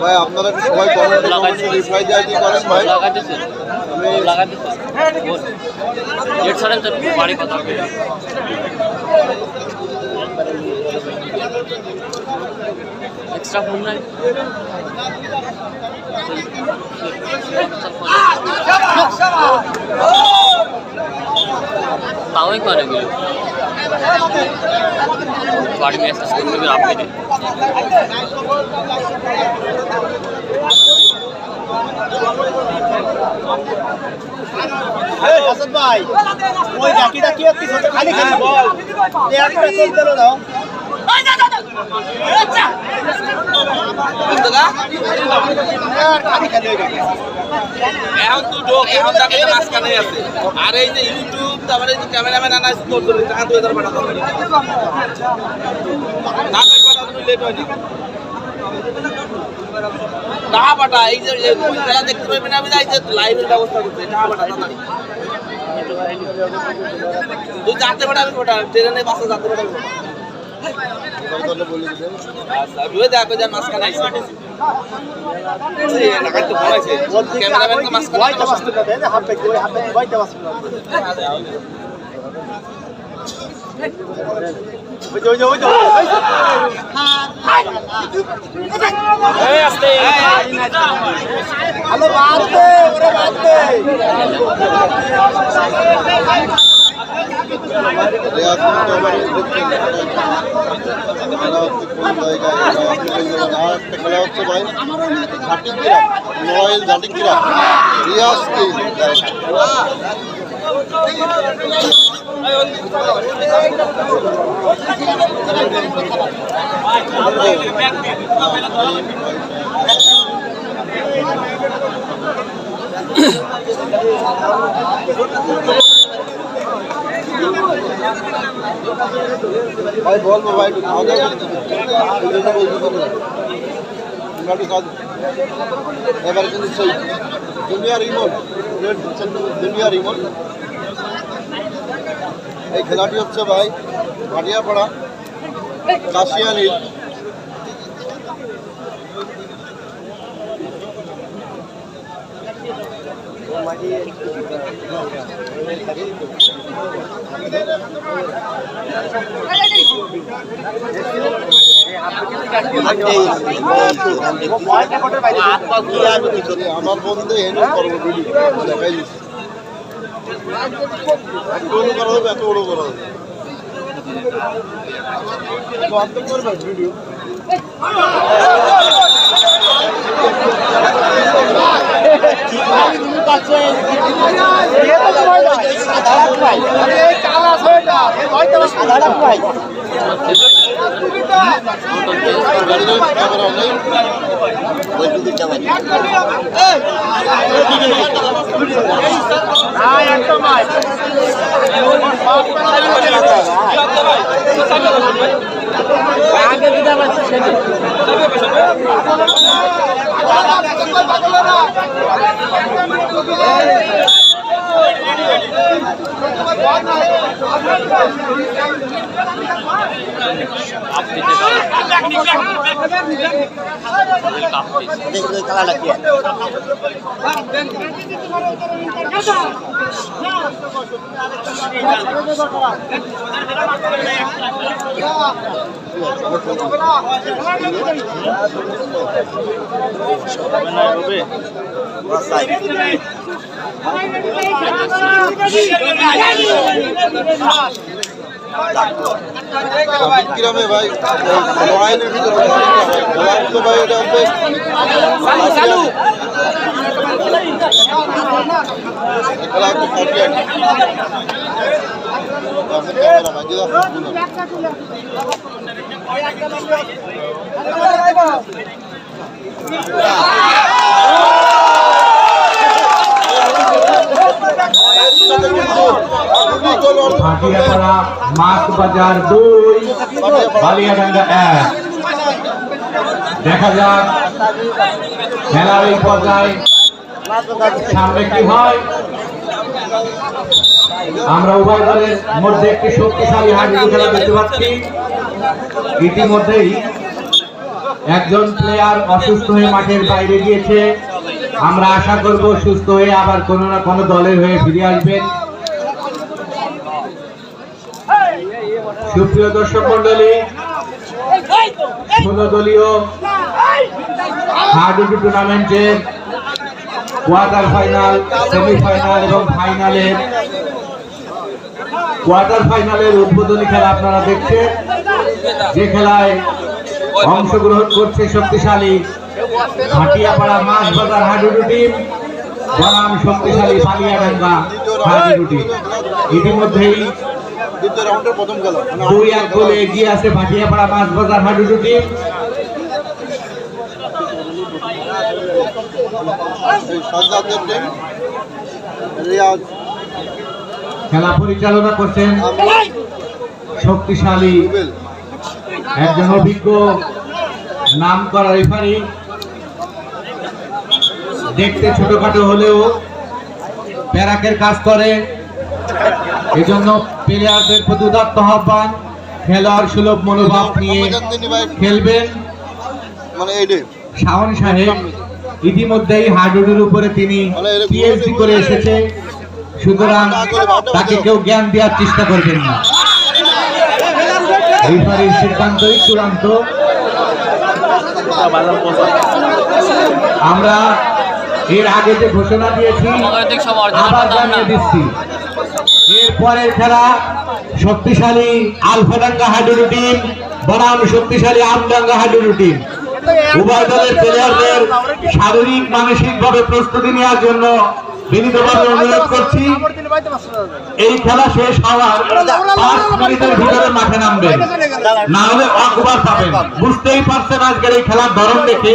ভাই আপনারা কি সবাই কমেন্টে কমেন্টে রিপ্লাই দেওয়া কি করেন ভাই? লাগাইতেছে। আমি লাগাইতেছে। গেট ছাড়েন তো বাড়ি কথা। এক্সট্রা ফোন নাই? তাওই করে গেল বাড়ি মেসেজ করতে আপনি ভাই ওই ডাকিটা কি হচ্ছে খালি খালি? বল। একটা চলতে দাও খালি খালি এখন তো ঢোক এখন তাকে মাঝখানে আছে আর এই যে ইউটিউব তারপরে এই যে ক্যামেরাম্যান আনা আছে তোর ট্রেনে বাসে যাতে পাঠাবি হ্যালো বাদ দে ওরে বাদ দে রেয়াজ আবার দেখছেন খেলা হচ্ছে কোন জায়গায় আর একটা খেলা হচ্ছে ভাই ঝাটিকিরা নয়েল ঝাটিকিরা রিয়াজ কি ভাই বলব ভাই, একটু খাওয়া দাওয়া বলতে পারি তোমরা একটু খাওয়া এবারে কিন্তু সেই রেড দিচ্ছেন দুনিয়ার ইমন এই খেলাটি হচ্ছে ভাই ভাটিয়াপাড়া কাশিয়ানির। আমার বন্ধু হেনু করব ভিডিও দেখাই দিচ্ছি এত বড় করা হবে ভিডিও ক্যামেরা নেই গ্রামে ভাই মোবাইলের ভিতরে মোবাইল তো ভাই এটা চালু কপিয়ান ক্যামেরা ভাই দিদা ভাটিয়াপাড়া মাছ বাজার দুই বালিয়াডাঙ্গা এক দেখা যাক খেলার এই পর্যায়ে সামনে কি হয় আমরা উভয় দলের মধ্যে একটি শক্তিশালী হাডুডু খেলা দেখতে পাচ্ছি ইতিমধ্যেই একজন প্লেয়ার অসুস্থ হয়ে মাঠের বাইরে গিয়েছে। আমরা আশা করব সুস্থ হয়ে আবার কোনো না কোনো দলের হয়ে ফিরে আসবেন। সুপ্রিয় দর্শক মন্ডলী ষোলো দলীয় হাডুডু টুর্নামেন্টের কোয়ার্টার ফাইনাল, সেমিফাইনাল এবং ফাইনালের কোয়ার্টার ফাইনালের উদ্বোধনী খেলা আপনারা দেখছেন। যে খেলায় অংশগ্রহণ করছে শক্তিশালী হাটিয়াপাড়া মাছ বাজার হাডুডু টিম, বনাম শক্তিশালী পালিয়াডাঙ্গা হাডুডু টিম। ইতিমধ্যেই দুই এক গোলে এগিয়ে আছে ভাটিয়াপাড়া মাছ বাজার হাডুডু টিম। খেলা পরিচালনা করছেন শক্তিশালী একজন অভিজ্ঞ, নাম করা রেফারি। দেখতে ছোটখাটো হলেও প্যারাকের কাজ করে। এজন্য প্লেয়ারদের প্রতি উদাত্ত আহ্বান খেলোয়াড় সুলভ মনোভাব নিয়ে খেলবেন। মানে শাওন সাহেব ইতিমধ্যেই হাডুডুর উপরে তিনি পিএইচডি করে এসেছে। সুতরাং তাকে কেউ জ্ঞান দেওয়ার চেষ্টা করবেন না। রেফারির সিদ্ধান্তই চূড়ান্ত। আমরা এর আগে যে ঘোষণা দিয়েছি আবার জানিয়ে দিচ্ছি। এরপরের খেলা শক্তিশালী আলফাডাঙ্গা হাডুডু টিম বনাম শক্তিশালী আমডাঙ্গা হাডুডু টিম। উভয় দলের প্লেয়ারদের শারীরিক মানসিক ভাবে প্রস্তুতি নেওয়ার জন্য বিনীতভাবে অনুরোধ করছি। এই খেলা শেষ হওয়ার পাঁচ মিনিটের ভিতরে মাঠে নামবেন। না হলে অকবার পাবেন বুঝতেই পারছেন আজকের এই খেলার ধরন দেখে।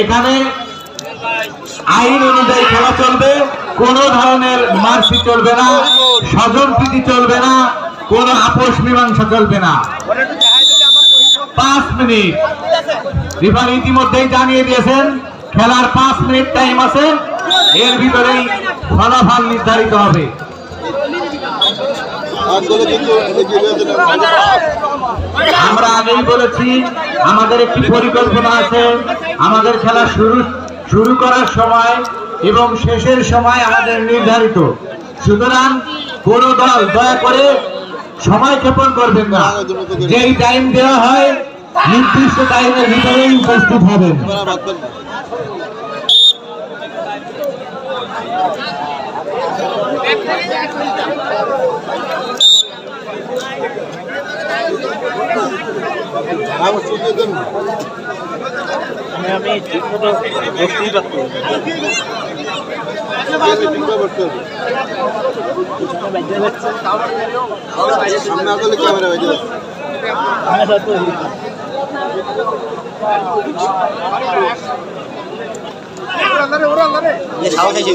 এখানে আইন অনুযায়ী খেলা চলবে, কোন ধরনের মার্সি চলবে না স্বজন প্রীতি চলবে না, কোন আপোষ মীমাংসা চলবে না। পাঁচ মিনিট। রিফার ইতিমধ্যেই জানিয়ে দিয়েছেন, খেলার পাঁচ মিনিট টাইম আছে, এর ভিতরেই ফলাফল নির্ধারিত হবে। আমরা আগেই বলেছি, আমাদের একটি পরিকল্পনা আছে, আমাদের খেলা শুরু শুরু করার সময় এবং শেষের সময় আমাদের নির্ধারিত। সুতরাং কোন দল দয়া করে সময় ক্ষেপণ করবেন না। যেই টাইম দেওয়া হয়, নির্দিষ্ট টাইমের ভিতরেই উপস্থিত হবেন। আমার সুযোগ আমি ঠিক মতো বসতেই পারছি আমি ঠিকভাবে বসতে হবে। সামনে আসলে ক্যামেরা বেজে। সাহস এসে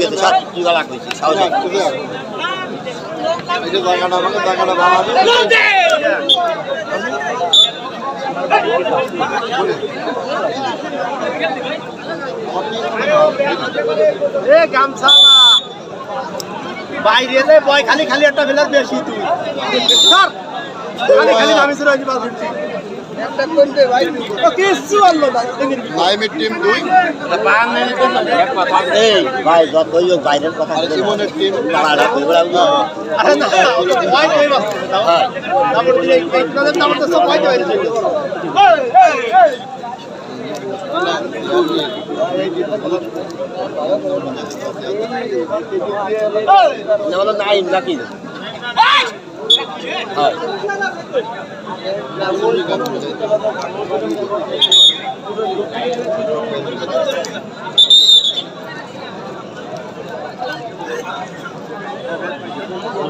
বাইরে যে বয় খালি খালি একটা ফেলার বেশি তুই খালি খালি নামি শুরু হয়েছে বাস উঠছি একটা কোনতে ভাই যতই হোক বাইরের কথা আরে না নাই নাকি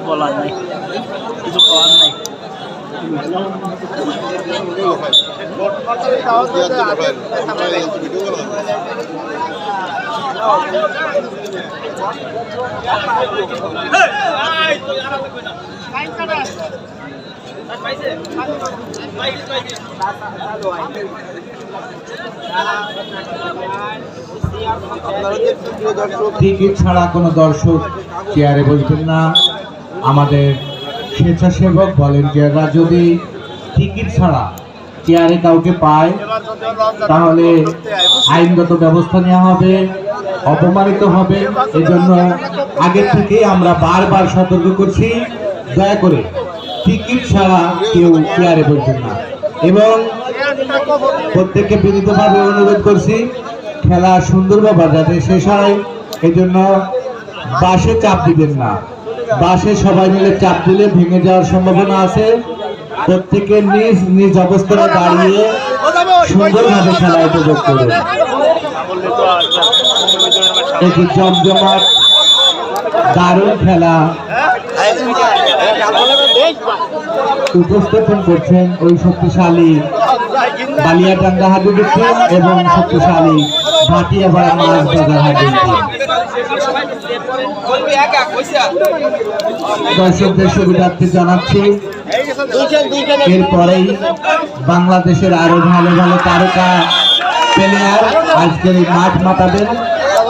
বলার নেই। কিছু করার নেই আপনারা দেখছেন প্রিয় দর্শক টিকিট ছাড়া কোনো দর্শক চেয়ারে বসবেন না। আমাদের স্বেচ্ছাসেবক ভলেন্টিয়াররা যদি টিকিট ছাড়া চেয়ারে কাউকে পায়, তাহলে আইনগত ব্যবস্থা নেওয়া হবে, অপমানিত হবে। এজন্য আগে থেকেই আমরা বারবার সতর্ক করছি, দয়া করে টিকিট ছাড়া কেউ চেয়ারে বসবেন না। এবং প্রত্যেককে বিনীতভাবে অনুরোধ করছি, খেলা সুন্দরভাবে যাতে শেষ হয় এই জন্য বাসে চাপ দিবেন না। বাসে সবাই মিলে চাপ দিলে ভেঙে যাওয়ার সম্ভাবনা আছে। প্রত্যেকে নিজ নিজ অবস্থানে দাঁড়িয়ে সুন্দরভাবে খেলা উপভোগ করবেন এটি জমজমাট, দারুণ খেলা। উপস্থাপন করছেন ওই শক্তিশালী বালিয়াটাঙ্গা হাডুডু টিম এবং শক্তিশালী ভাটিয়াপাড়া মাছ বাজার হাডুডু টিম দর্শকদের সুবিধার্থে জানাচ্ছি, এরপরেই বাংলাদেশের আরও ভালো ভালো তারকা প্লেয়ার আজকের এই মাঠ মাতাবেন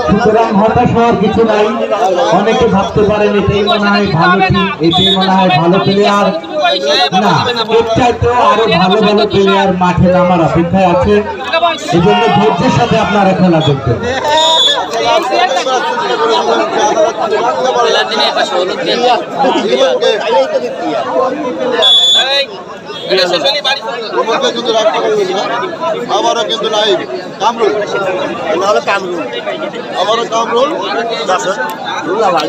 সুতরাং হতাশ হওয়ার কিছু নাই। অনেকে ভাবতে পারেন, এটাই মনে হয় ভালো টিম এটাই মনে হয় ভালো প্লেয়ার না, এর চাইতেও আরও ভালো ভালো প্লেয়ার মাঠে নামার অপেক্ষায় আছে। এই জন্য ধৈর্যের সাথে আপনারা খেলা দেখবেন। তোমাকে কিন্তু আবারও কিন্তু নাই কামরুল নাহলে কামরুল আবারও কামরুল ভাই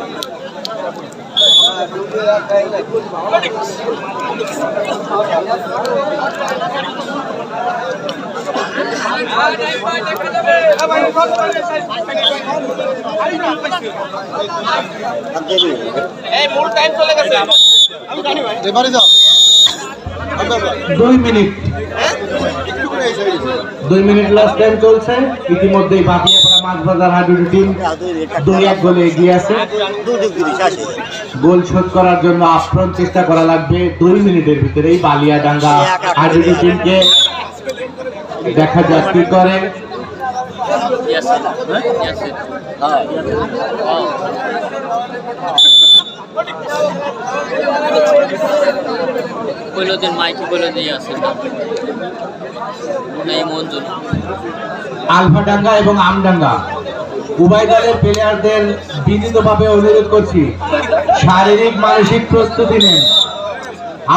দুই মিনিট। সাইডে দুই মিনিট লাস্ট টাইম চলছে ইতিমধ্যেই বাকিয়াপাড়া দুই এক গোলে এগিয়ে আছে। গোল শোধ করার জন্য আপ্রাণ চেষ্টা করা লাগবে দুই মিনিটের ভিতরেই বালিয়াডাঙ্গা টিমকে। দেখা যাক কি করে। ইয়াসিন Wow. দিন, মাইকে মঞ্জুর। আলফাডাঙ্গা এবং আমডাঙ্গা। উভয় দলের প্লেয়ারদের বিনীতভাবে অনুরোধ করছি, শারীরিক, মানসিক প্রস্তুতি নেন।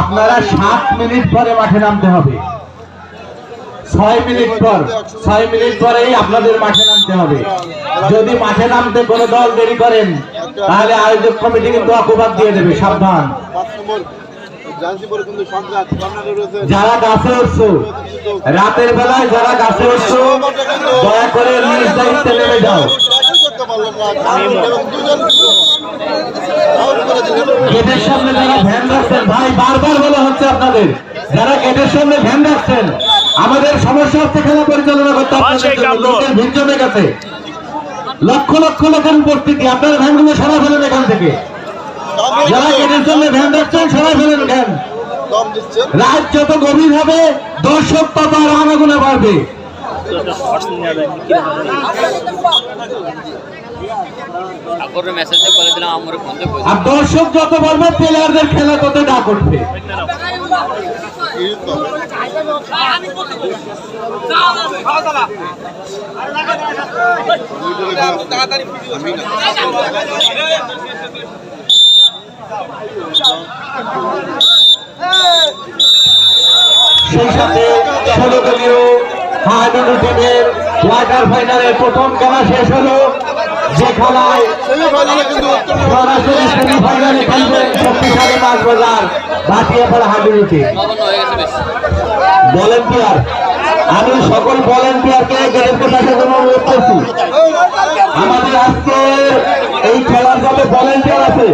আপনারা সাত মিনিট পরে মাঠে নামতে হবে। ছয় মিনিট পর, ছয় মিনিট পরেই আপনাদের মাঠে নামতে হবে। যদি মাঠে নামতে কোনো দল দেরি করেন, তাহলে আয়োজক কমিটি কিন্তু অপবাদ দিয়ে দেবে, সাবধান। যারা গাছে উঠছো রাতের বেলায় যারা গাছে উঠছো দয়া করে নিজ দায়িত্বে নেমে যাও। গেটের সামনে যারা ভ্যান রাখছেন ভাই বারবার বলা হচ্ছে আপনাদের যারা গেটের সামনে ভ্যান রাখছেন আমাদের সমস্যা হচ্ছে খেলা পরিচালনা করতে আপনাদের জন্য। ভিড় জমে গেছে। লক্ষ লক্ষ লোকের উপস্থিতি আপনার ভ্যানগুলো সরাই ফেলেন এখান থেকে। যারা গেটের সামনে ভ্যান রাখছেন সরাই ফেলেন ভ্যান রাত যত গভীর হবে দর্শক তত আর আনাগুনে বাড়বে। আর দর্শক যত বাড়বে প্লেয়ারদের খেলা তত ডাক উঠবে। করবে তাড়াতাড়ি সেই সাথে কোয়ার্টার ফাইনালের প্রথম খেলা শেষ যে খেলায় সরাসরি ভলেন্টিয়ার আমি সকল ভলেন্টিয়ারকে অনুরোধ করছি। আমাদের আজকে এই খেলার সাথে ভলেন্টিয়ার আছে